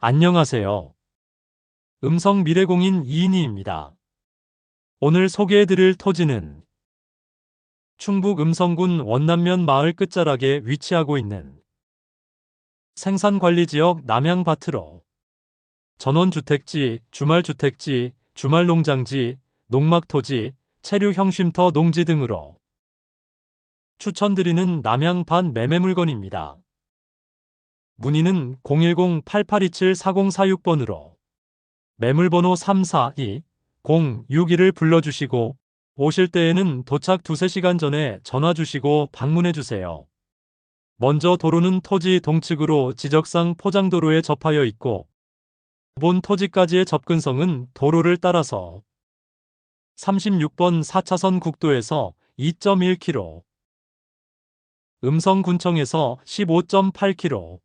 안녕하세요. 음성 미래공인 이인희입니다. 오늘 소개해드릴 토지는 충북 음성군 원남면 마을 끝자락에 위치하고 있는 생산관리지역 남양밭으로 전원주택지, 주말주택지, 주말농장지, 농막토지, 체류형쉼터 농지 등으로 추천드리는 남양반 매매물건입니다. 문의는 010-8827-4046번으로 매물번호 342-061을 불러주시고 오실 때에는 도착 두세 시간 전에 전화 주시고 방문해 주세요. 먼저 도로는 토지 동측으로 지적상 포장도로에 접하여 있고 본 토지까지의 접근성은 도로를 따라서 36번 4차선 국도에서 2.1km, 음성군청에서 15.8km,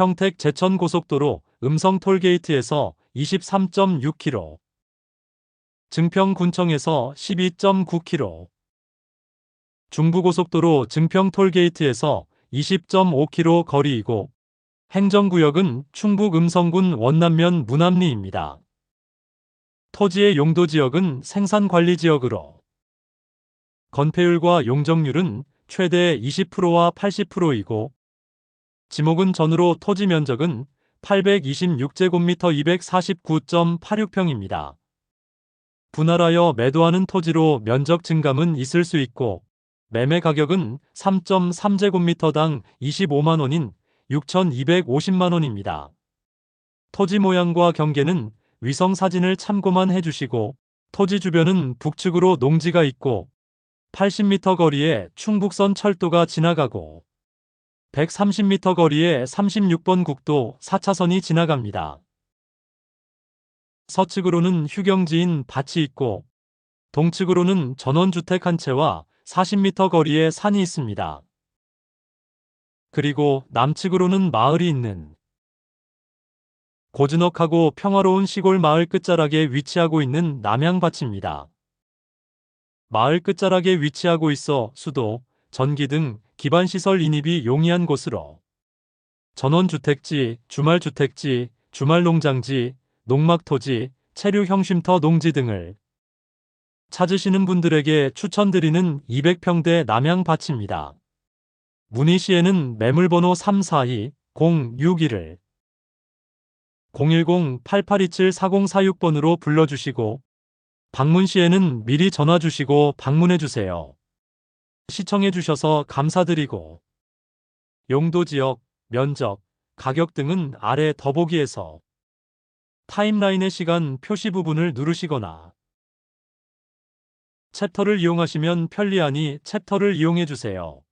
평택 제천 고속도로 음성 톨게이트에서 23.6km, 증평군청에서 12.9km, 중부고속도로 증평 톨게이트에서 20.5km 거리이고 행정구역은 충북 음성군 원남면 문암리입니다. 토지의 용도 지역은 생산관리 지역으로 건폐율과 용적률은 최대 20%와 80%이고 지목은 전으로 토지 면적은 826제곱미터 249.86평입니다. 분할하여 매도하는 토지로 면적 증감은 있을 수 있고 매매 가격은 3.3제곱미터당 25만원인 6,250만원입니다. 토지 모양과 경계는 위성 사진을 참고만 해주시고 토지 주변은 북측으로 농지가 있고 80m 거리에 충북선 철도가 지나가고 130m 거리에 36번 국도 4차선이 지나갑니다. 서측으로는 휴경지인 밭이 있고 동측으로는 전원주택 한 채와 40m 거리에 산이 있습니다. 그리고 남측으로는 마을이 있는 고즈넉하고 평화로운 시골 마을 끝자락에 위치하고 있는 남양밭입니다. 마을 끝자락에 위치하고 있어 수도, 전기 등 기반시설 인입이 용이한 곳으로 전원주택지, 주말주택지, 주말농장지, 농막토지, 체류형쉼터 농지 등을 찾으시는 분들에게 추천드리는 200평대 남양밭입니다. 문의 시에는 매물번호 342-061을 010-8827-4046번으로 불러주시고 방문 시에는 미리 전화 주시고 방문해 주세요. 시청해 주셔서 감사드리고 용도 지역, 면적, 가격 등은 아래 더보기에서 타임라인의 시간 표시 부분을 누르시거나 챕터를 이용하시면 편리하니 챕터를 이용해 주세요.